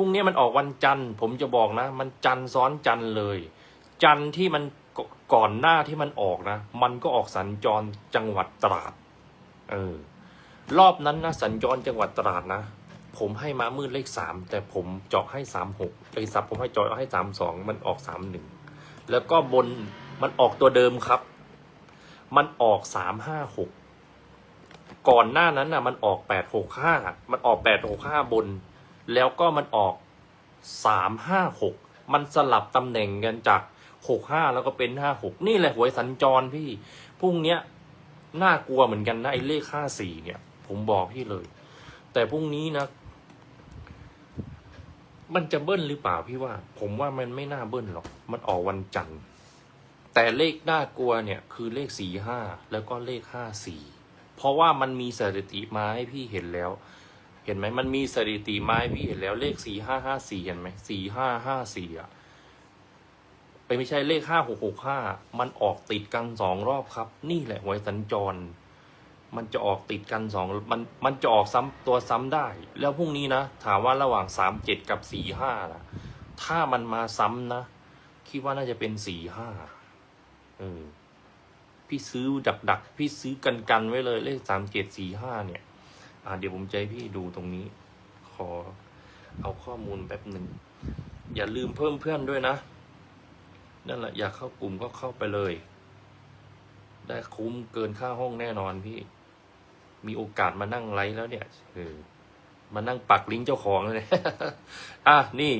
รุ่งนี้มันออกวันจันทร์ ผมจะบอกนะ มันจันทร์ซ้อนจันทร์เลย จันทร์ที่มันก่อนหน้าที่มันออกนะ มันก็ออกสัญจรจังหวัดตราด เออ รอบนั้นนะสัญจรจังหวัดตราดนะ ผมให้มามืดเลขสามแต่ผมเจาะให้สามหกไอ้ซับผมให้เจาะให้สามสองมันออกสามหนึ่งแล้วก็บนมันออกตัวเดิมครับ มันออกสามห้าหกก่อนหน้านั้นน่ะ มันออกแปดหกห้ามันออกแปดหกห้าบน แล้วก็มันออกสามห้าหกมันสลับตำแหน่งกันจากหกห้าแล้วก็เป็นห้าหกนี่แหละหวยสัญจรพี่พรุ่งเนี้ยน่ากลัวเหมือนกันนะไอ้เลขห้าสี่เนี่ย ผมบอกพี่เลย แต่พรุ่งนี้นะ มันจะเบิ้ลหรือเปล่าพี่ว่า ผมว่ามันไม่น่าเบิ้ลหรอก มันออกวันจันทร์แต่เลขน่ากลัวเนี่ย คือเลขสี่ห้าแล้วก็เลขห้าสี่เพราะว่ามันมีสถิติมาให้พี่เห็นแล้ว ห็นไหมมันมีสถิติไม้พี่เห็นแล้วเลขสี่ห้าห้าสี่เห็นไหมสี่ห้าห้าสี่อะไปไม่ใช่เลขห้าหกหกห้ามันออกติดกันสองรอบครับ นี่แหละหวยสัญจร มันจะออกติดกันสองมันมันจะออกซ้ำตัวซ้ำได้ แล้วพรุ่งนี้นะถามว่าระหว่างสามเจ็ดกับสี่ห้าล่ะ ถ้ามันมาซ้ำนะ คิดว่าน่าจะเป็นสี่ห้าเออพี่ซื้อดักดักพี่ซื้อกันกันไว้เลยเลขสามเจ็ดสี่ห้าเนี่ย อ่าเดี๋ยวผมจะให้พี่ดูตรงนี้ ขอเอาข้อมูลแป๊บหนึ่ง อย่าลืมเพิ่มเพื่อนด้วยนะ นั่นแหละอยากเข้ากลุ่มก็เข้าไปเลย ได้คุ้มเกินค่าห้องแน่นอนพี่ มีโอกาสมานั่งไลฟ์แล้วเนี่ยเออมานั่งปักลิงก์เจ้าของเลย อะนี่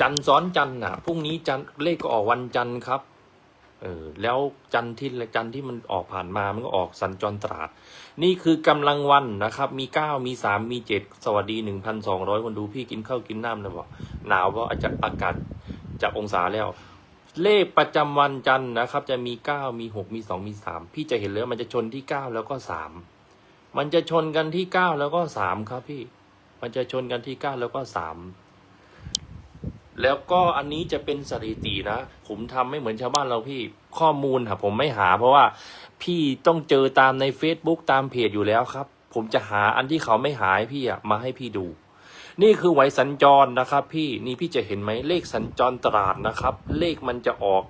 จันซ้อนจันน่ะ พรุ่งนี้จันเลขก็ออกวันจันครับ เออแล้วจันที่จันที่มันออกผ่านมามันก็ออกสัญจรตราด นี่คือกำลังวันนะครับ มีเก้ามีสามมีเจ็ดสวัสดีหนึ่งพันสองร้อยคนดูพี่กินข้าวกินน้ำนะบอกหนาวเพราะอาจจะอากาศจากองศาแล้ว เลขประจำวันจันนะครับ จะมีเก้ามีหกมีสองมีสามพี่จะเห็นเลยมันจะชนที่เก้าแล้วก็สามมันจะชนกันที่เก้าแล้วก็สามครับพี่ มันจะชนกันที่เก้าแล้วก็สาม แล้วก็อันนี้จะเป็นสถิตินะ ผมทำไม่เหมือนชาวบ้านเราพี่ ข้อมูลค่ะผมไม่หา เพราะว่าพี่ต้องเจอตามใน Facebook ตามเพจอยู่แล้วครับ ผมจะหาอันที่เขาไม่หาให้พี่อะมาให้พี่ดู นี่คือไหวสัญจรนะครับ พี่นี่พี่จะเห็นไหมเลขสัญจรตราดนะครับ เลขมันจะออก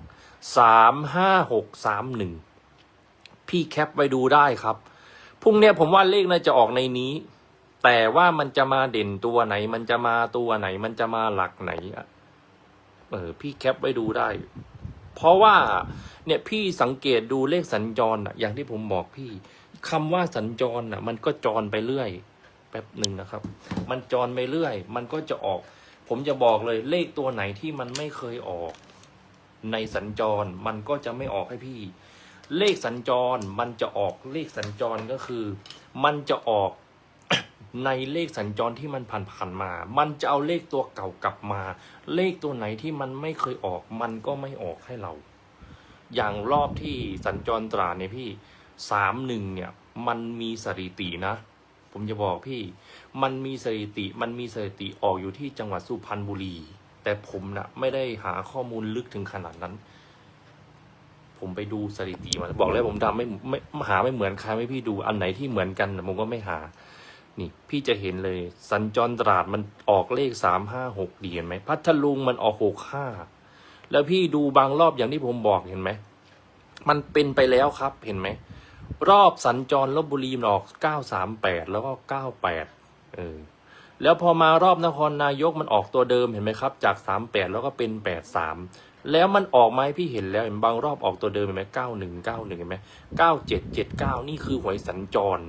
สามห้าหกสามหนึ่งพี่แคปไว้ดูได้ครับพรุ่งนี้ผมว่าเลขน่าจะออกในนี้ แต่ว่ามันจะมาเด่นตัวไหน มันจะมาตัวไหน มันจะมาหลักไหนอะ เออพี่แคปไว้ดูได้ เพราะว่าเนี่ยพี่สังเกตดูเลขสัญจรอะอย่างที่ผมบอกพี่คำว่าสัญจรอะมันก็จรไปเรื่อยแป๊บหนึ่งนะครับ มันจรไปเรื่อย มันก็จะออก ผมจะบอกเลยเลขตัวไหนที่มันไม่เคยออก ในสัญจรมันก็จะไม่ออกให้พี่ เลขสัญจรมันจะออกเลขสัญจรก็คือ มันจะออก ในเลขสัญจรที่มันผ่านๆมา มันจะเอาเลขตัวเก่ากลับมา เลขตัวไหนที่มันไม่เคยออก มันก็ไม่ออกให้เรา อย่างรอบที่สัญจรตราเนี่ยพี่สามหนึ่งเนี่ย มันมีสถิตินะ ผมจะบอกพี่ มันมีสถิติ มันมีสถิติออกอยู่ที่จังหวัดสุพรรณบุรี แต่ผมนะ่ะไม่ได้หาข้อมูลลึกถึงขนาดนั้น ผมไปดูสถิติมาบอกแล้วผมทำไม่ไม่หาไม่เหมือนใครไม่พี่ดูอันไหนที่เหมือนกันผมก็ไม่หา นี่พี่จะเห็นเลย สัญจรตราดมันออกเลขสามห้าหกดีเห็นไหมพัทลุงมันออกหกห้าแล้วพี่ดูบางรอบอย่างที่ผมบอกเห็นไหมมันเป็นไปแล้วครับเห็นไหม รอบสัญจรลบบุรีมันออก938แปดแล้วก็98เออแล้วพอมารอบนครนายกมันออกตัวเดิมเห็นไหมครับ จาก38แปดแล้วก็เป็น83แล้วมันออกมาให้พี่เห็นแล้วเห็นบางรอบออกตัวเดิมเห็นไหม91 91เห็นไหม9779นี่คือหวยสัญจร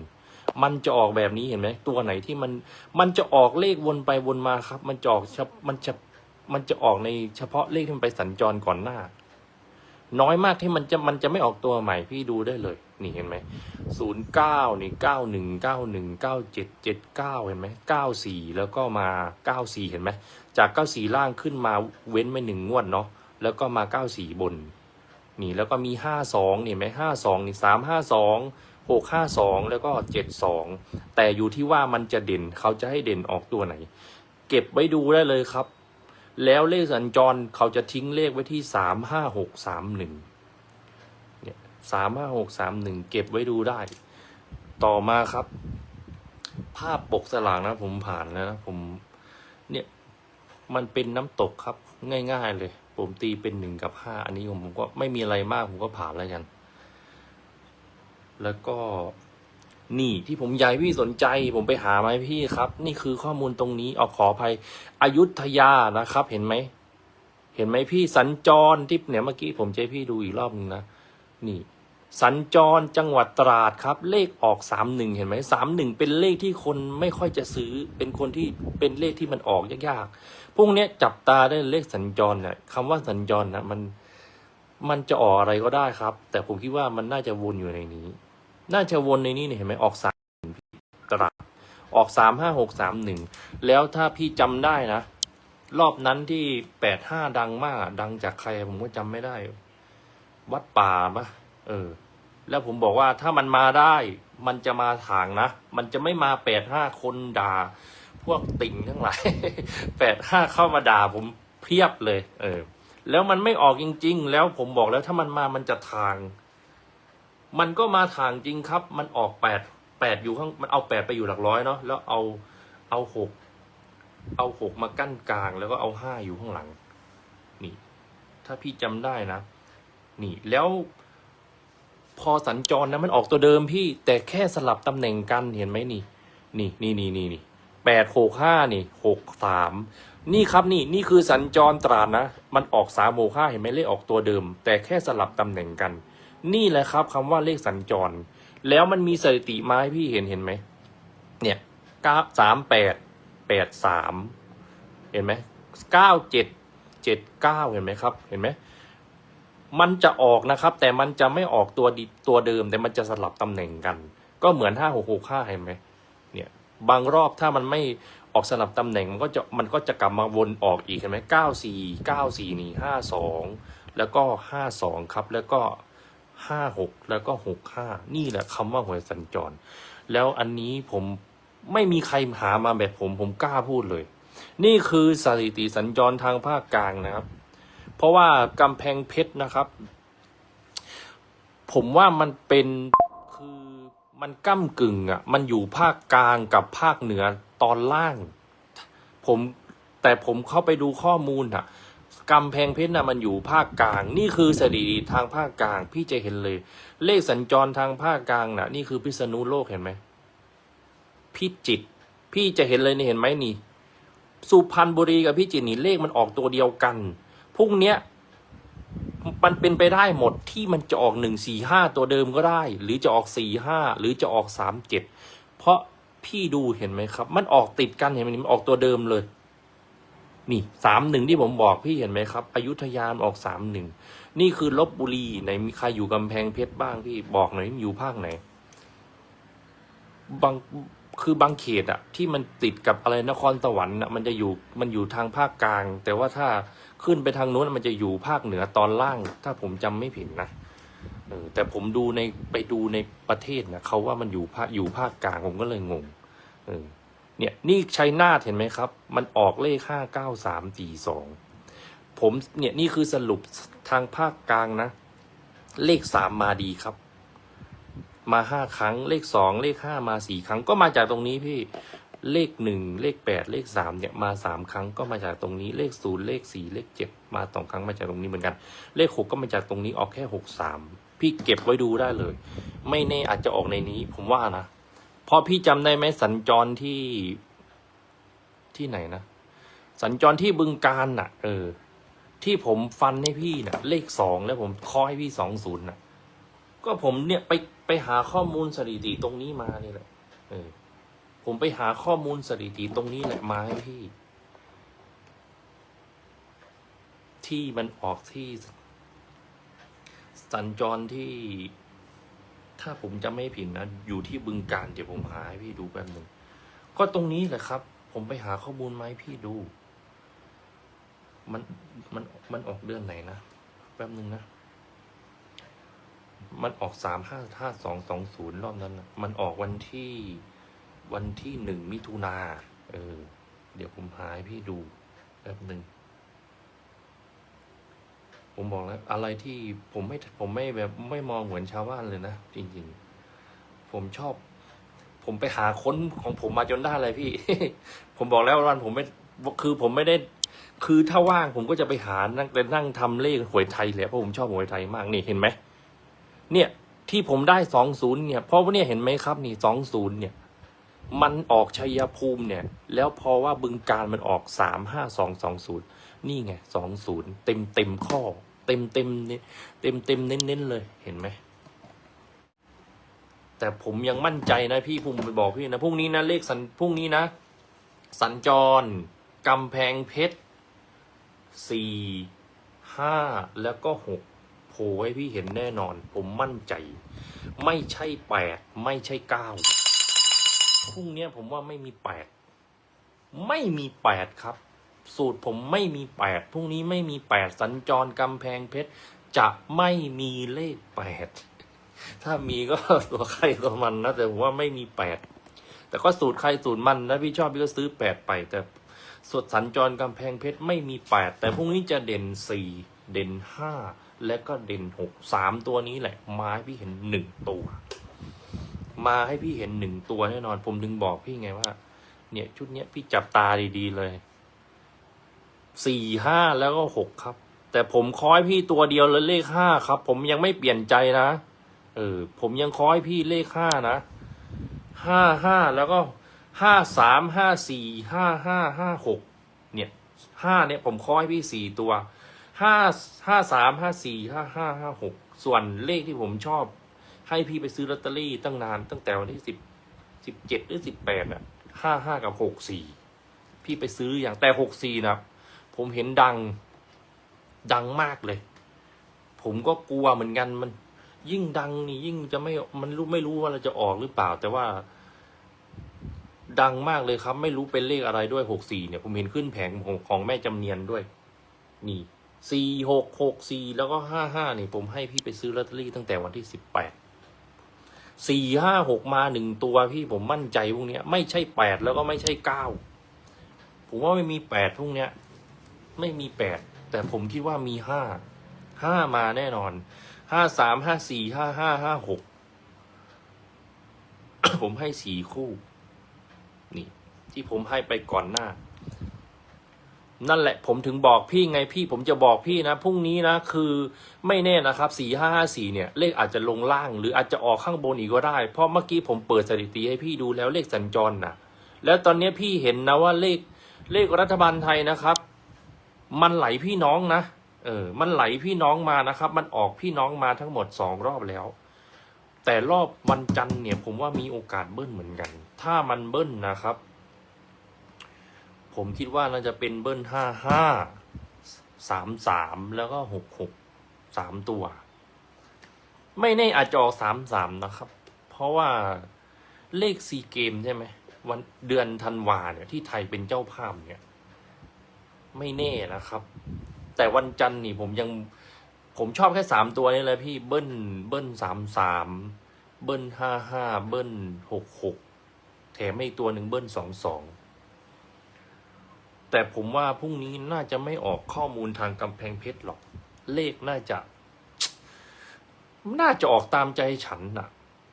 มันจะออกแบบนี้เห็นไหมตัวไหนที่มันมันจะออกเลขวนไปวนมาครับ มันจะออกมันจะมันจะออกในเฉพาะเลขที่มันไปสัญจรก่อนหน้า น้อยมากที่มันจะมันจะไม่ออกตัวใหม่พี่ดูได้เลย นี่เห็นไหมศูนย์เก้านี่เก้าหนึ่งเก้าหนึ่งเก้าเจ็ดเจ็ดเก้าเห็นไหมเก้าสี่แล้วก็มาเก้าสี่เห็นไหมจากเก้าสี่ล่างขึ้นมาเว้นไปหนึ่งงวดเนาะแล้วก็มาเก้าสี่บน นี่แล้วก็มีห้าสองนี่ไหมห้าสองนี่สามห้าสองหกห้าสองแล้วก็เจ็ดสองแต่อยู่ที่ว่ามันจะเด่นเขาจะให้เด่นออกตัวไหน เก็บไว้ดูได้เลยครับ แล้วเลขสัญจรเขาจะทิ้งเลขไว้ที่สามห้าหกสามหนึ่งเนี่ยสามห้าหกสามหนึ่งเก็บไว้ดูได้ ต่อมาครับ ภาพปกสลากนะผมผ่านแล้วนะผมเนี่ยมันเป็นน้ำตกครับง่าย ๆเลย ผมตีเป็นหนึ่งกับห้าอันนี้ผมก็ไม่มีอะไรมากผมก็ผ่านแล้วกัน แล้วก็นี่ที่ผมยากให้พี่สนใจ ผมไปหามาให้พี่ครับ นี่คือข้อมูลตรงนี้เอาขออภัยอยุธยานะครับ เห็นไหมเห็นไหมพี่สัญจรที่เนี่ยเมื่อกี้ผมจะให้พี่ดูอีกรอบนึงนะนี่สัญจรจังหวัดตราดครับ เลขออกสามหนึ่งเห็นไหมสามหนึ่งเป็นเลขที่คนไม่ค่อยจะซื้อ เป็นคนที่เป็นเลขที่มันออกยาก พวกเนี้ยจับตาได้เลขสัญจรเนี่ยคำว่าสัญจรนะมันมันจะออกอะไรก็ได้ครับ แต่ผมคิดว่ามันน่าจะวนอยู่ในนี้ น่าจะวนในนี้เนี่ยเห็นไหมออกสามตราดออกสามห้าหกสามหนึ่งแล้วถ้าพี่จำได้นะ รอบนั้นที่แปดห้าดังมาก ดังจากใครผมก็จำไม่ได้ วัดป่าปะเออ แล้วผมบอกว่าถ้ามันมาได้ มันจะมาทางนะ มันจะไม่มาแปดห้าคนด่า พวกติ่งทั้งหลายแปดห้าเข้ามาด่าผมเพียบเลย เออ แล้วมันไม่ออกจริง ๆ แล้วผมบอกแล้วถ้ามันมามันจะทาง มันก็มาทางจริงครับ มันออกแปดแปดอยู่ข้างมันเอาแปดไปอยู่หลักร้อยเนาะแล้วเอาเอาหกเอาหกมากั้นกลาง แล้วก็เอาห้าอยู่ข้างหลัง นี่ ถ้าพี่จำได้นะนี่แล้วพอสัญจรนะมันออกตัวเดิมพี่ แต่แค่สลับตำแหน่งกันเห็นไหมนี่ นี่นี่นี่นี่นี่ แปดหกห้านี่หกสามนี่ครับนี่นี่คือสัญจรตราดนะ มันออกสามหกห้าเห็นไหมเลขออกตัวเดิม แต่แค่สลับตำแหน่งกัน นี่แหละครับคำว่าเลขสัญจร แล้วมันมีสถิติมาให้พี่เห็นเห็นไหมเนี่ยเก้าสามแปดแปดสามเห็นไหมเก้าเจ็ดเจ็ดเก้าเห็นไหมครับ เห็นไหมมันจะออกนะครับ แต่มันจะไม่ออกตัวตัวเดิม แต่มันจะสลับตำแหน่งกัน ก็เหมือนห้าหกหกห้าเห็นไหม บางรอบถ้ามันไม่ออกสลับตำแหน่งมันก็จะมันก็จะกลับมาวนออกอีกเห็นไหมเก้าสี่เก้าสี่นี่ห้าสองแล้วก็ห้าสองครับ แล้วก็ห้าหกแล้วก็หกห้านี่แหละคำว่าหวยสัญจร แล้วอันนี้ผมไม่มีใครหามาแบบผมผมกล้าพูดเลย นี่คือสถิติสัญจรทางภาคกลางนะครับ เพราะว่ากำแพงเพชรนะครับ ผมว่ามันเป็น มันก้ากึ่งอะ มันอยู่ภาคกลางกับภาคเหนือตอนล่าง ผมแต่ผมเข้าไปดูข้อมูลอะกำแพงเพชรน่ะมันอยู่ภาคกลาง นี่คือสถิติทางภาคกลาง พี่จะเห็นเลย เลขสัญจรทางภาคกลางน่ะ นี่คือพิษณุโลกเห็นไหมพิจิต พี่จะเห็นเลยนี่เห็นไหมนี่ สุพรรณบุรีกับพิจิตรนี่เลขมันออกตัวเดียวกันพรุ่งเนี้ย มันเป็นไปได้หมดที่มันจะออกหนึ่งสี่ห้าตัวเดิมก็ได้ หรือจะออกสี่ห้าหรือจะออกสามเจ็ดเพราะพี่ดูเห็นไหมครับ มันออกติดกันเห็นไหมมันออกตัวเดิมเลย นี่สามหนึ่งที่ผมบอกพี่เห็นไหมครับอยุธยามนออกสามหนึ่งนี่คือลบบุรีไหนมีใครอยู่กำแพงเพชรบ้างพี่บอกหน่อยอยู่ภาคไหนบางคือบางเขตอะที่มันติดกับอะไรนครสวรรค์อะมันจะอยู่มันอยู่ทางภาคกลาง แต่ว่าถ้า ขึ้นไปทางนู้นมันจะอยู่ภาคเหนือตอนล่าง ถ้าผมจำไม่ผิดนะเออแต่ผมดูในไปดูในประเทศนะเขาว่ามันอยู่ภาคอยู่ภาคกลางผมก็เลยงงเออเนี่ยนี่ชัยนาทเห็นไหมครับ มันออกเลขห้าเก้าสามสี่สองผมเนี่ยนี่คือสรุปทางภาคกลางนะ เลขสามมาดีครับ มาห้าครั้งเลขสองเลขห้ามาสี่ครั้งก็มาจากตรงนี้พี่ เลขหนึ่งเลขแปดเลขสามเนี่ยมาสามครั้งก็มาจากตรงนี้เลขศูนย์เลขสี่เลขเจ็ดมาสองครั้งมาจากตรงนี้เหมือนกัน เลขหกก็มาจากตรงนี้ออกแค่หกสามพี่เก็บไว้ดูได้เลย ไม่แน่อาจจะออกในนี้ ผมว่านะเพราะพี่จำได้ไหมสัญจรที่ที่ไหนนะสัญจรที่บึงการน่ะ เออ ที่ผมฟันให้พี่น่ะ เลขสองแล้วผมคอให้พี่สองศูนย์น่ะ ก็ผมเนี่ยไปไปหาข้อมูลสถิติตรงนี้มานี่แหละเออ ผมไปหาข้อมูลสถิติตรงนี้แหละมาให้พี่ ที่มันออกที่สัญจรที่ ถ้าผมจะไม่ผิดนะ อยู่ที่บึงการเดี๋ยวผมหาให้พี่ดูแป๊บหนึ่งก็ตรงนี้แหละครับ ผมไปหาข้อมูลมาให้พี่ดู มันมันมันออกเดือนไหนนะแป๊บหนึ่งนะมันออกสามห้าห้าสองสองศูนย์รอบนั้นนะมันออกวันที่ วันที่หนึ่งมิถุนาเออ เดี๋ยวผมหาให้พี่ดูแป๊บหนึ่งผมบอกแล้ว อะไรที่ผมไม่ผมไม่แบบไม่มองเหมือนชาวบ้านเลยนะ จริง ๆ ผมชอบ ผมไปหาค้นของผมมาจนได้เลยพี่ ผมบอกแล้ววันผมไม่คือผมไม่ได้ คือถ้าว่างผมก็จะไปหานั่งแต่นั่งทำเลขหวยไทยเลยเพราะผมชอบหวยไทยมากนี่เห็นไหมเนี่ย ที่ผมได้สองศูนย์เนี่ยเพราะว่าเนี่ยเห็นไหมครับ นี่สองศูนย์เนี่ย มันออกชัยภูมิเนี่ย แล้วพอว่าบึงการมันออกสามห้าสองสองศูนย์นี่ไงสองศูนย์เต็มเต็มข้อ เต็มเต็มเนี่ยเต็มเต็มเน้นเน้นๆเลยเห็นไหมแต่ผมยังมั่นใจนะพี่ผมไปบอกพี่นะพรุ่งนี้นะเลขสันพรุ่งนี้นะ สัญจรกำแพงเพชรสี่ห้าแล้วก็หกโผล่ให้พี่เห็นแน่นอน ผมมั่นใจ ไม่ใช่แปดไม่ใช่เก้า พรุ่งนี้ผมว่าไม่มีแปดไม่มีแปดครับ สูตรผมไม่มีแปดพรุ่งนี้ไม่มีแปดสัญจรกำแพงเพชรจะไม่มีเลขแปดถ้ามีก็ตัวใครตัวมันนะแต่ผมว่าไม่มีแปดแต่ก็สูตรใครสูตรมันนะพี่ชอบพี่ก็ซื้อแปดไป แต่สดสัญจรกำแพงเพชรไม่มีแปดแต่พรุ่งนี้จะเด่นสี่เด่นห้าและก็เด่นหกสามตัวนี้แหละไม้พี่เห็นหนึ่งตัว มาให้พี่เห็นหนึ่งตัวแน่นอน ผมถึงบอกพี่ไงว่า เนี่ย ชุดเนี้ยพี่จับตาดีๆเลยสี่ห้าแล้วก็หกครับ แต่ผมคอยพี่ตัวเดียวเลยเลขห้าครับ ผมยังไม่เปลี่ยนใจนะเออผมยังคอยพี่เลขห้านะห้าห้าแล้วก็ห้าสามห้าสี่ห้าห้าห้าหกเนี่ยห้าเนี่ยผมคอยพี่สี่ตัวห้าห้าสามห้าสี่ห้าห้าห้าหกส่วนเลขที่ผมชอบ ให้พี่ไปซื้อลอตเตอรี่ตั้งนานตั้งแต่วันที่สิบสิบเจ็ดหรือสิบแปดอะห้าห้ากับหกสี่พี่ไปซื้ออย่างแต่หกสี่นะผมเห็นดังดังมากเลย ผมก็กลัวเหมือนกันมัน ยิ่งดังนี่ยิ่งจะไม่มันรู้ไม่รู้ว่าเราจะออกหรือเปล่า แต่ว่า ดังมากเลยครับ ไม่รู้เป็นเลขอะไรด้วยหกสี่เนี่ย ผมเห็นขึ้นแผงของของแม่จำเนียนด้วย นี่สี่หกหกสี่แล้วก็ห้าห้านี่ ผมให้พี่ไปซื้อลอตเตอรี่ตั้งแต่วันที่สิบแปด สี่ห้าหกมาหนึ่งตัวพี่ผมมั่นใจพวกเนี้ย ไม่ใช่แปดแล้วก็ไม่ใช่เก้าผมว่าไม่มีแปดพวกเนี้ย ไม่มีแปดแต่ผมคิดว่ามีห้าห้ามาแน่นอนห้าสามห้าสี่ห้าห้าห้าหกผมให้สี่คู่ นี่ ที่ผมให้ไปก่อนหน้า นั่นแหละผมถึงบอกพี่ไงพี่ผมจะบอกพี่นะพรุ่งนี้นะคือไม่แน่นะครับสี่ห้าห้าสี่เนี่ย เลขอาจจะลงล่าง หรืออาจจะออกข้างบนอีกก็ได้ เพราะเมื่อกี้ผมเปิดสถิติให้พี่ดูแล้วเลขสัญจรนะแล้วตอนนี้พี่เห็นนะว่าเลขเลขรัฐบาลไทยนะครับ มันไหลพี่น้องนะเออมันไหลพี่น้องมานะครับ มันออกพี่น้องมาทั้งหมดสองรอบแล้ว แต่รอบวันจันทร์เนี่ย ผมว่ามีโอกาสเบิ้ลเหมือนกัน ถ้ามันเบิ้ลนะครับ ผมคิดว่าน่าจะเป็นเบิ้ลห้าห้าสามสามแล้วก็หกหกสามตัว ไม่แน่อาจจะออกสามสามนะครับ เพราะว่าเลขซีเกมใช่ไหมวันเดือนธันวาเนี่ยที่ไทยเป็นเจ้าภาพเนี่ย ไม่แน่นะครับ แต่วันจันทร์นี่ผมยังผมชอบแค่สามตัวนี่แหละพี่เบิ้ลเบิ้ลสามสามเบิ้ลห้าห้าเบิ้ลหกหกแถมอีกตัวหนึ่งเบิ้ลสองสอง แต่ผมว่าพรุ่งนี้น่าจะไม่ออกข้อมูลทางกำแพงเพชรหรอก เลขน่าจะ น่าจะออกตามใจฉันนะ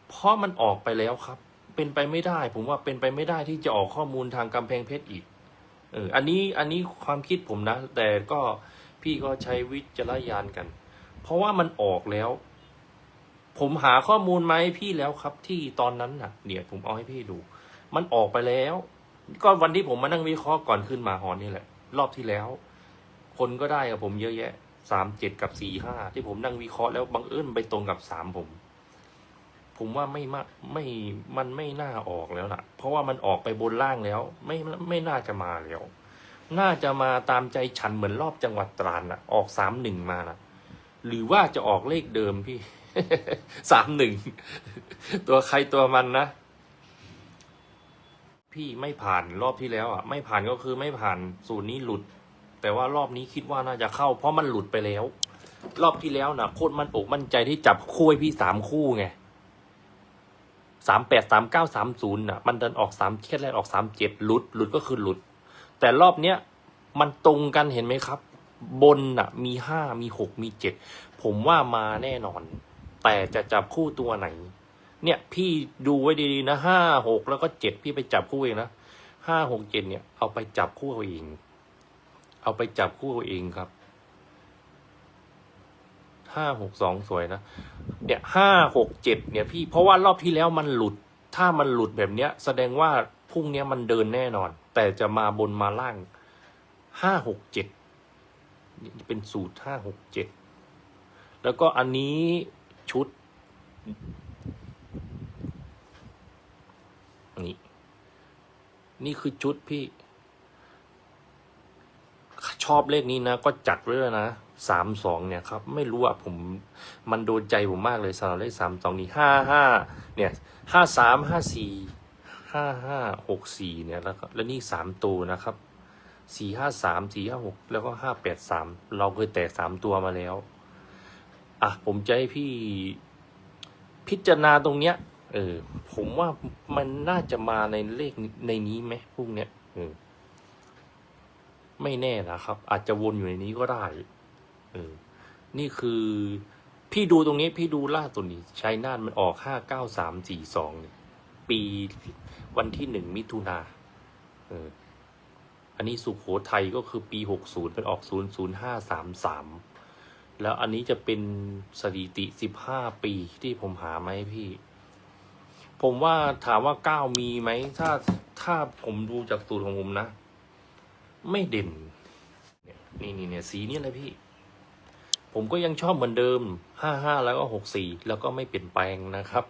เพราะมันออกไปแล้วครับ เป็นไปไม่ได้ ผมว่าเป็นไปไม่ได้ที่จะออกข้อมูลทางกำแพงเพชรอีก เออ อันนี้อันนี้ความคิดผมนะ แต่ก็พี่ก็ใช้วิจารณญาณกัน เพราะว่ามันออกแล้ว ผมหาข้อมูลมาให้พี่แล้วครับ ที่ตอนนั้นน่ะเดี๋ยวผมเอาให้พี่ดู มันออกไปแล้ว ก็วันที่ผมมานั่งวิเคราะห์ก่อนขึ้นมาหอนนี่แหละ รอบที่แล้ว คนก็ได้กับผมเยอะแยะสามเจ็ดกับสี่ห้าที่ผมนั่งวิเคราะห์แล้วบังเอิญไปตรงกับสามผม ผมว่าไม่มาไม่มันไม่น่าออกแล้วล่ะ เพราะว่ามันออกไปบนล่างแล้ว ไม่ไม่น่าจะมาแล้ว น่าจะมาตามใจฉันเหมือนรอบจังหวัดตราดน่ะ ออกสามหนึ่งมาน่ะ หรือว่าจะออกเลขเดิมพี่สามหนึ่งตัวใครตัวมันนะ พี่ไม่ผ่านรอบที่แล้วอะไม่ผ่านก็คือไม่ผ่านสูตรนี้หลุด แต่ว่ารอบนี้คิดว่าน่าจะเข้า เพราะมันหลุดไปแล้ว รอบที่แล้วนะโคตรมันอกมั่นใจที่จับคู่ให้พี่สามคู่ไงสามแปดสามเก้าสามศูนย์น่ะ มันเดินออกสามแค่แรกออกสามเจ็ดหลุดหลุดก็คือหลุด แต่รอบเนี้ยมันตรงกันเห็นไหมครับ บนน่ะ มีห้ามีหกมีเจ็ดผมว่ามาแน่นอน แต่จะจับคู่ตัวไหน เนี่ยพี่ดูไว้ดีๆนะห้าหกแล้วก็เจ็ดพี่ไปจับคู่เองนะห้าหกเจ็ดเนี่ยเอาไปจับคู่เอาเอง เอาไปจับคู่เอาเองครับห้าหกสองสวยนะเนี่ยห้าหกเจ็ดเนี่ยพี่เพราะว่ารอบที่แล้วมันหลุด ถ้ามันหลุดแบบเนี้ย แสดงว่าพรุ่งนี้มันเดินแน่นอน แต่จะมาบนมาล่างห้าหกเจ็ดเป็นสูตรห้าหกเจ็ดแล้วก็อันนี้ชุด นี่ นี่คือชุดพี่ ชอบเลขนี้นะ ก็จัดไว้เลยนะสามสองเนี่ยครับ ไม่รู้อะผมมันโดนใจผมมากเลยสำหรับเลขสามสองนี่ห้าห้าเนี่ยห้าสามห้าสี่ห้าห้าหกสี่เนี่ยแล้วก็แล้วนี่สามตัวนะครับสี่ห้าสามสี่ห้าหกแล้วก็ห้าแปดสามเราเคยแตกสามตัวมาแล้ว อะผมจะให้พี่พิจารณาตรงเนี้ย เออ ผมว่ามันน่าจะมาในเลขในนี้ไหมพวกเนี้ยเออ ไม่แน่นะครับ อาจจะวนอยู่ในนี้ก็ได้ เออ นี่คือ พี่ดูตรงนี้ พี่ดูล่าสุดนี้ชัยนาทมันออกห้าเก้าสามสี่สองปีวันที่หนึ่งมิถุนาเออ อันนี้สุขโขทัยก็คือปีหกศูนย์เป็นออกศูนย์ศูนย์ห้าสามสามแล้วอันนี้จะเป็นสถิติสิบห้าปีที่ผมหามาให้พี่ ผมว่าถามว่าเก้ามีไหม ถ้าถ้าผมดูจากสูตรของผมนะ ไม่เด่นเนี่ยนี่เนี่ยสีเนี่เลยพี่ ผมก็ยังชอบเหมือนเดิมห้าห้าแล้วก็หกสี่แล้วก็ไม่เปลี่ยนแปลงนะครับ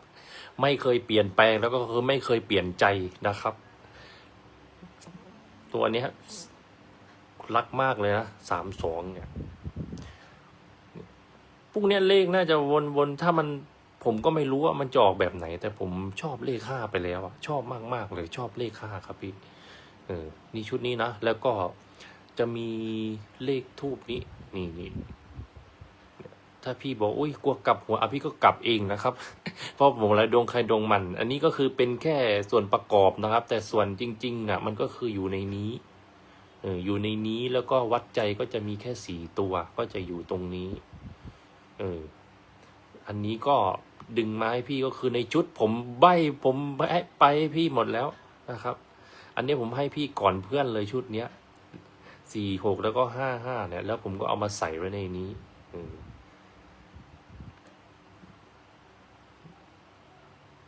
ไม่เคยเปลี่ยนแปลงแล้วก็คือไม่เคยเปลี่ยนใจนะครับ ตัวเนี้ยรักมากเลยนะสามสองเนี่ยพวกเนี้ยเลขน่าจะวนๆถ้ามัน ผมก็ไม่รู้ว่ามันจะออกแบบไหน แต่ผมชอบเลขห้าไปแล้วอะชอบมากๆเลยชอบเลขห้าครับพี่เออนี่ชุดนี้นะ แล้วก็จะมีเลขทูบนี้นี่นี่ถ้าพี่บอกอุ้ยกลัวกลับหัวอะพี่ก็กลับเองนะครับ เพราะผมแล้วดวงใครดวงมัน อันนี้ก็คือเป็นแค่ส่วนประกอบนะครับ แต่ส่วนจริงๆอะ มันก็คืออยู่ในนี้เอออยู่ในนี้แล้วก็วัดใจก็จะมีแค่สี่ตัว ก็จะอยู่ตรงนี้ เออ อันนี้ก็ ดึงมาให้พี่ก็คือในชุด ผมใบผมไปให้พี่หมดแล้วนะครับ อันนี้ผมให้พี่ก่อนเพื่อนเลยชุดเนี้ยสี่หกแล้วก็ห้าห้าเนี่ย แล้วผมก็เอามาใส่ไว้ในนี้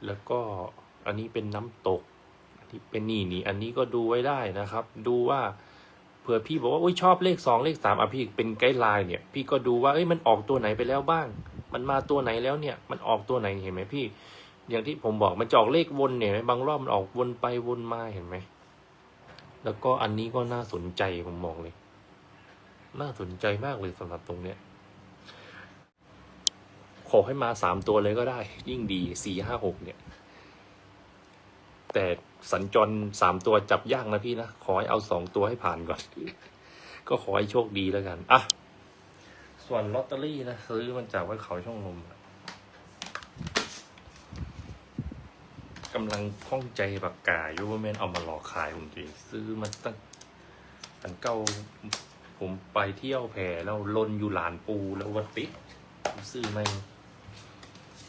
แล้วก็อันนี้เป็นน้ำตกอันนี้เป็นนี่นี่อันนี้ก็ดูไว้ได้นะครับ ดูว่าเผื่อพี่บอกว่าอุ้ยชอบเลขสองเลขสามอะพี่เป็นไกด์ไลน์เนี่ย พี่ก็ดูว่าเอ้ยมันออกตัวไหนไปแล้วบ้าง มันมาตัวไหนแล้วเนี่ย มันออกตัวไหนเห็นไหมพี่ อย่างที่ผมบอกมันจอกเลขวนเนี่ยไหมบางรอบมันออกวนไปวนมาเห็นไหม แล้วก็อันนี้ก็น่าสนใจผมมองเลย น่าสนใจมากเลยสำหรับตรงเนี้ย ขอให้มาสามตัวเลยก็ได้ ยิ่งดีสี่ห้าหกเนี่ย แต่สัญจรสามตัวจับยากนะพี่นะ ขอให้เอาสองตัวให้ผ่านก่อน ก็ขอให้โชคดีแล้วกัน อะ ส่วนลอตเตอรี่นะซื้อมันจากไว้เขาช่องลมกำลังข้องใจปากกายู่ว่าแมนเอามาหลอกขายผมจริงซื้อมาตั้งตั้งเก้าผมไปเที่ยวแพแล้วลนอยู่หลานปูแล้ววัดติดซื้อไม่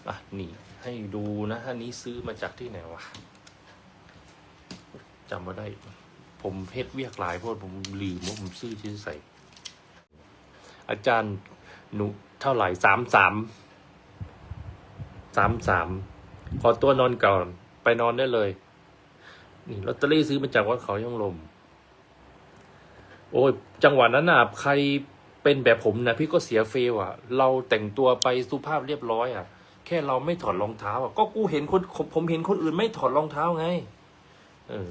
อะนี่ให้ดูนะอันนี้ซื้อมาจากที่ไหนวะจำมาได้ ผมเพชรเวียกหลายเพราะผมลืมว่าผมซื้อชื่ใส่ อาจารย์หนูเท่าไหร่สามสามสามสามขอตัวนอนก่อนไปนอนได้เลย นี่ลอตเตอรี่ซื้อมาจากวัดเขาย่องลม โอ้ยจังหวะนั้นน่ะใครเป็นแบบผมนะพี่ก็เสียเฟลอะ เราแต่งตัวไปสุภาพเรียบร้อยอะ แค่เราไม่ถอดรองเท้าอะก็กูเห็นคนผมเห็นคนอื่นไม่ถอดรองเท้าไง เออ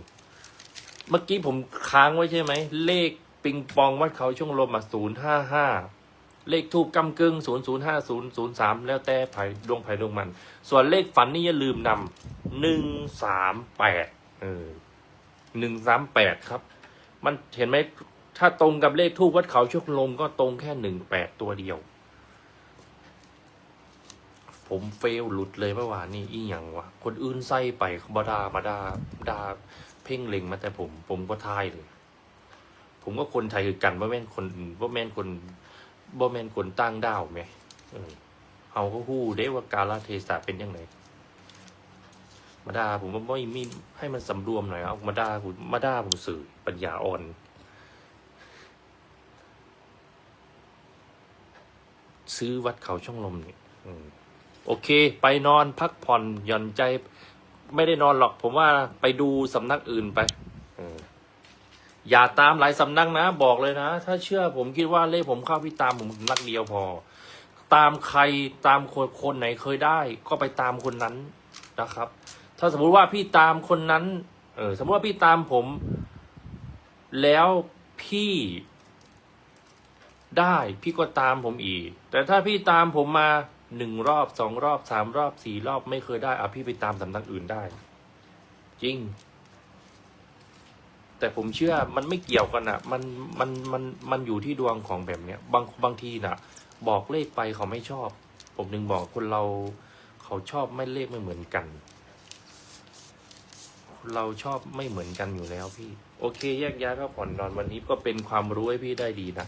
เมื่อกี้ผมค้างไว้ใช่ไหมเลข ปิงปองวัดเขาช่วงลมอะศูนย์ห้าห้าเลขทูบกำกึ่งศูนย์ศูนย์ห้าศูนย์ศูนย์สามแล้วแต่ไผ่ดวงไผ่ดวงมัน ส่วนเลขฝันนี่อย่าลืมนำหนึ่งสามแปดเออหนึ่งสามแปดครับ มันเห็นไหมถ้าตรงกับเลขทูบวัดเขาโชคลมก็ตรงแค่หนึ่งแปดตัวเดียว ผมเฟลหลุดเลยเมื่อวานนี้อีหยังวะ คนอื่นใส่ไปบดามาดาดาเพ่งเล็งมาแต่ผม ผมก็ทายเลย ผมก็คนไทยคือกันว่าแม่นคนว่าแม่นคนว่าแม่นคนตั้งดาวไหมเออเอาก็ฮู้ได้ว่ากาลเทศะเป็นยังไงมาด่าผมว่าไม่มีให้มันสำรวมหน่อยเอามาด่าผมมาด่าผมสื่อปัญญาอ่อนซื้อวัดเขาช่องลมเนี่ยโอเค ไปนอนพักผ่อนหย่อนใจ ไม่ได้นอนหรอก ผมว่าไปดูสำนักอื่นไป อย่าตามหลายสำนักนะ บอกเลยนะ ถ้าเชื่อผมคิดว่าเลขผมเข้าพี่ตามผมนักเดียวพอ ตามใครตามคนคนไหนเคยได้ ก็ไปตามคนนั้นนะครับ ถ้าสมมุติว่าพี่ตามคนนั้น เออสมมติว่าพี่ตามผม แล้วพี่ได้พี่ก็ตามผมอีก แต่ถ้าพี่ตามผมมาหนึ่งรอบสองรอบสามรอบสี่รอบไม่เคยได้อะพี่ไปตามสำนักอื่นได้ จริง แต่ผมเชื่อมันไม่เกี่ยวกันอะมันมันมันมันอยู่ที่ดวงของแบบเนี้ยบางบางทีน่ะ บอกเลขไปเขาไม่ชอบ ผมถึงบอกคนเราเขาชอบไม่เลขไม่เหมือนกันคนเราชอบไม่เหมือนกันอยู่แล้วพี่ โอเค แยกย้ายพักผ่อนนอนวันนี้ก็เป็นความรู้ให้พี่ได้ดีนะ